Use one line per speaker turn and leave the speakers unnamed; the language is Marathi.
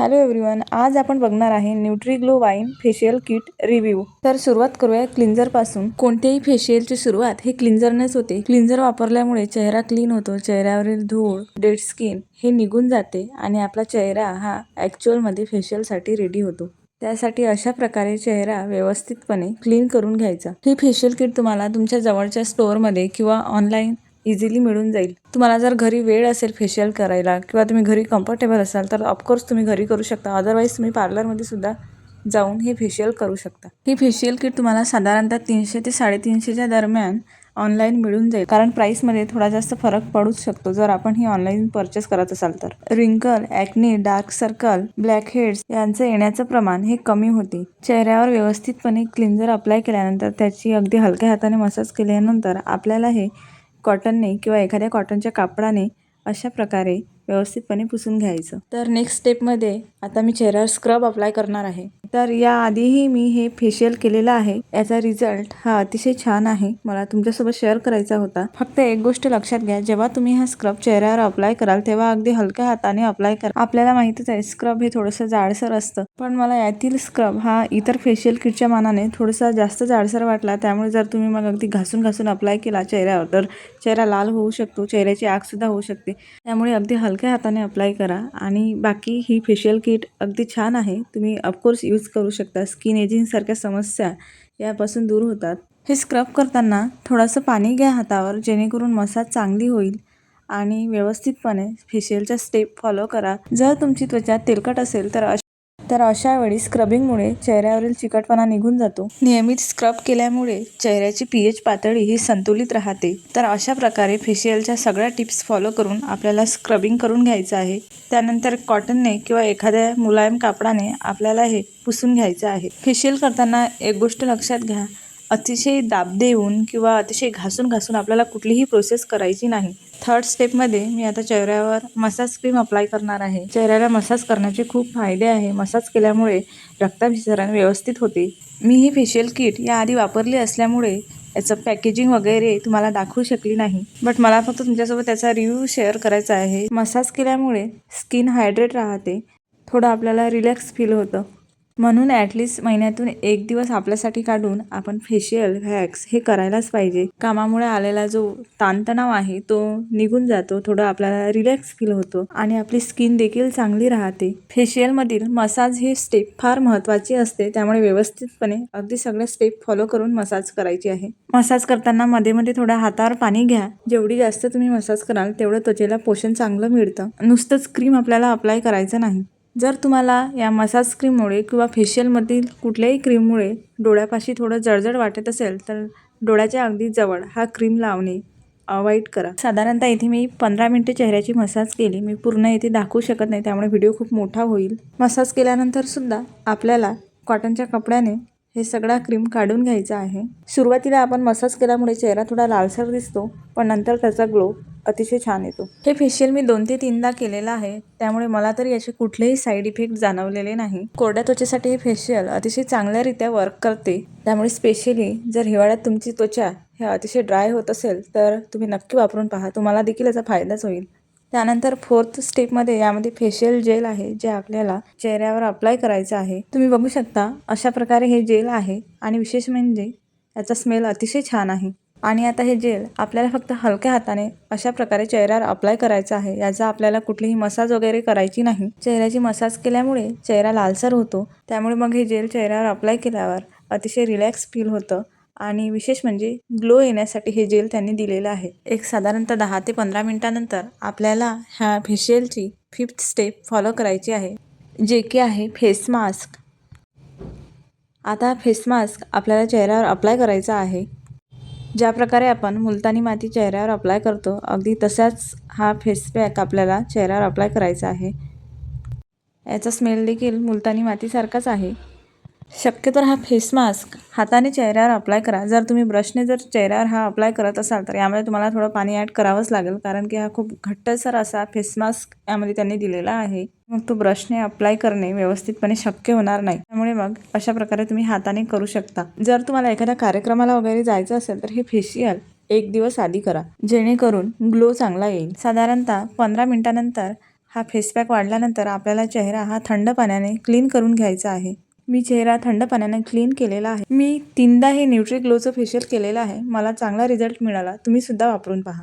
हॅलो एव्हरीवन आज आपण बघणार आहे nutri glow wine facial kit review. तर सुरुवात करूया क्लिन्झरपासून कोणत्याही फेशियलची सुरुवात हे क्लिन्झरनेच होते. क्लिन्झर वापरल्यामुळे चेहरा क्लीन होतो चेहऱ्यावरील धूळ डेड स्किन हे निघून जाते आणि आपला चेहरा हा ॲक्च्युअलमध्ये फेशियलसाठी रेडी होतो. त्यासाठी अशा प्रकारे चेहरा व्यवस्थितपणे क्लीन करून घ्यायचा. ही फेशियल किट तुम्हाला तुमच्या जवळच्या स्टोअरमध्ये किंवा ऑनलाईन इझिली मिळून जाईल. तुम्हाला जर घरी वेळ असेल फेशियल करायला किंवा तुम्ही घरी कम्फर्टेबल असाल तर ऑफकोर्स तुम्ही घरी करू शकता. अदरवाईज तुम्ही पार्लरमध्ये सुद्धा जाऊन हे फेशियल करू शकता. ही फेशियल किट तुम्हाला साधारणतः तीनशे ते साडेतीनशेच्या दरम्यान ऑनलाईन मिळून जाईल. कारण प्राईसमध्ये थोडा जास्त फरक पडूच शकतो जर आपण ही ऑनलाईन परचेस करत असाल तर. Wrinkle acne dark circle blackheads यांचं येण्याचं प्रमाण हे कमी होते. चेहऱ्यावर व्यवस्थितपणे क्लिन्झर अप्लाय केल्यानंतर त्याची अगदी हलक्या हाताने मसाज केल्यानंतर आपल्याला हे कॉटनने किंवा एखाद्या कॉटनच्या कापडाने अशा प्रकारे व्यवस्थितपणे पुसून घ्यायचं. तर नेक्स्ट स्टेपमध्ये आता मी चेहऱ्यावर स्क्रब अप्लाय करणार आहे. तर याआधीही मी हे फेशियल केलेलं आहे. याचा रिझल्ट हा अतिशय छान आहे. मला तुमच्यासोबत शेअर करायचा होता. फक्त एक गोष्ट लक्षात घ्या. जेव्हा तुम्ही हा स्क्रब चेहऱ्यावर अप्लाय कराल तेव्हा अगदी हलक्या हाताने अप्लाय करा. आपल्याला माहितीच आहे स्क्रब हे थोडंसं जाडसर असतं. पण मला यातील स्क्रब हा इतर फेशियल किटच्या मानाने थोडासा जास्त जाडसर वाटला. त्यामुळे जर तुम्ही मग अगदी घासून घासून अप्लाय केला चेहऱ्यावर तर चेहरा लाल होऊ शकतो. चेहऱ्याची आगसुद्धा होऊ शकते. त्यामुळे अगदी हलक्या हाताने अप्लाय करा आणि बाकी ही फेशियल किट अगदी छान आहे. तुम्ही ऑफकोर्स यूज करू शकता. स्किन एजिंगसारख्या समस्या यापासून दूर होतात. हे स्क्रब करताना थोडंसं पाणी घ्या हातावर जेणेकरून मसाज चांगली होईल. आणि व्यवस्थितपणे फेशियलच्या स्टेप फॉलो करा. जर तुमची त्वचा तेलकट असेल तर अश तर अशा वेळी स्क्रबिंगमुळे चेहऱ्यावरील चिकटपणा निघून जातो. नियमित स्क्रब केल्यामुळे चेहऱ्याची पी एच पातळी ही संतुलित राहते. तर अशा प्रकारे फेशियलच्या सगळ्या टिप्स फॉलो करून आपल्याला स्क्रबिंग करून घ्यायचं आहे. त्यानंतर कॉटनने किंवा एखाद्या मुलायम कापडाने आपल्याला हे पुसून घ्यायचं आहे. फेशियल करताना एक गोष्ट लक्षात घ्या. अतिशय दाब देऊन किंवा अतिशय घासून घासून आपल्याला कुठलीही प्रोसेस करायची नाही. थर्ड स्टेपमध्ये मी आता चेहऱ्यावर मसाज क्रीम अप्लाय करणार आहे. चेहऱ्याला मसाज करण्याचे खूप फायदे आहे. मसाज केल्यामुळे रक्ताभिसरण व्यवस्थित होते. मी ही फेशियल किट याआधी वापरली असल्यामुळे याचं पॅकेजिंग वगैरे तुम्हाला दाखवू शकली नाही. बट मला फक्त तुमच्यासोबत त्याचा रिव्ह्यू शेअर करायचा आहे. मसाज केल्यामुळे स्किन हायड्रेट राहते. थोडं आपल्याला रिलॅक्स फील होतं. म्हणून ॲटलिस्ट महिन्यातून एक दिवस आपल्यासाठी काढून आपण फेशियल व्हॅक्स हे करायलाच पाहिजे. कामामुळे आलेला जो ताणतणाव आहे तो निघून जातो थोडं आपल्याला रिलॅक्स फील होतो आणि आपली स्किन देखील चांगली राहते. फेशियलमधील मसाज ही स्टेप फार महत्त्वाची असते त्यामुळे व्यवस्थितपणे अगदी सगळे स्टेप फॉलो करून मसाज करायची आहे. मसाज करताना मध्ये मध्ये थोडा हातावर पाणी घ्या. जेवढी जास्त तुम्ही मसाज कराल तेवढं त्वचेला पोषण चांगलं मिळतं. नुसतंच क्रीम आपल्याला अप्लाय करायचं नाही. जर तुम्हाला या मसाज क्रीममुळे किंवा फेशियलमधील कुठल्याही क्रीममुळे डोळ्यापाशी थोडं जळजळ वाटत असेल तर डोळ्याच्या अगदी जवळ हा क्रीम लावणे अवॉइड करा. साधारणतः इथे मी पंधरा मिनटे चेहऱ्याची मसाज केली. मी पूर्ण इथे दाखवू शकत नाही त्यामुळे व्हिडिओ खूप मोठा होईल. मसाज केल्यानंतर सुद्धा आपल्याला कॉटनच्या कपड्याने हे सगळा क्रीम काढून घ्यायचा आहे. सुरुवातीला आपण मसाज केल्यामुळे चेहरा थोडा लालसर दिसतो पण नंतर त्याचा ग्लो अतिशय छान येतो. हे फेशियल मी दोन ते तीनदा केलेलं आहे. त्यामुळे मला तरी याचे कुठलेही साईड इफेक्ट जाणवलेले नाही. कोरड्या त्वचेसाठी हे फेशियल अतिशय चांगल्यारित्या वर्क करते. त्यामुळे स्पेशली जर हिवाळ्यात तुमची त्वचा हे अतिशय ड्राय होत असेल तर तुम्ही नक्की वापरून पहा. तुम्हाला देखील याचा फायदाच होईल. त्यानंतर फोर्थ स्टेपमध्ये यामध्ये फेशियल जेल आहे जे आपल्याला चेहऱ्यावर अप्लाय करायचं आहे. तुम्ही बघू शकता अशा प्रकारे हे जेल आहे. आणि विशेष म्हणजे याचा स्मेल अतिशय छान आहे. आणि आता हे जेल आपल्याला फक्त हलक्या हाताने अशा प्रकारे चेहऱ्यावर अप्लाय करायचं आहे याचा आपल्याला कुठलीही मसाज वगैरे करायची नाही. चेहऱ्याची मसाज केल्यामुळे चेहरा लालसर होतो. त्यामुळे मग हे जेल चेहऱ्यावर अप्लाय केल्यावर अतिशय रिलॅक्स फील होतं आणि विशेष म्हणजे ग्लो येण्यासाठी हे जेल त्यांनी दिलेलं आहे. एक साधारणतः दहा ते पंधरा मिनटानंतर आपल्याला ह्या फेशियलची फिफ्थ स्टेप फॉलो करायची आहे जे की आहे फेस मास्क आता फेस मास्क आपल्याला चेहऱ्यावर अप्लाय करायचा आहे. ज्या प्रकारे आपण मुलतानी माती चेहऱ्यावर अप्लाय करतो अगदी तसाच हा फेस पॅक आपल्याला चेहऱ्यावर अप्लाय करायचा आहे. याचा स्मेल देखील मुलतानी मातीसारखाच आहे. शक्यतो हा फेस मास्क हाताने चेहऱ्यावर अप्लाय करा. जर तुम्ही ब्रशने जर चेहऱ्यावर हा अप्लाय करत असाल तर यामध्ये तुम्हाला थोडं पाणी ॲड करावंच लागेल कारण की हा खूप घट्टसर असा फेस मास्क यामध्ये त्यांनी दिलेला आहे. मग तो ब्रशने अप्लाय करणे व्यवस्थितपणे शक्य होणार नाही. त्यामुळे मग अशा प्रकारे तुम्ही हाताने करू शकता. जर तुम्हाला एखाद्या कार्यक्रमाला वगैरे जायचं असेल तर हे फेशियल एक दिवस आधी करा. जेणेकरून ग्लो चांगला येईल. साधारणतः पंधरा मिनिटानंतर हा फेस पॅक वाढल्यानंतर आपल्याला चेहरा हा थंड पाण्याने क्लीन करून घ्यायचा आहे. मी चेहरा थंड पाण्याने क्लीन केलेला आहे. मी तीनदा हे न्यूट्री ग्लोचं फेशियल केलेलं आहे. मला चांगला रिझल्ट मिळाला. तुम्ही सुद्धा वापरून पहा.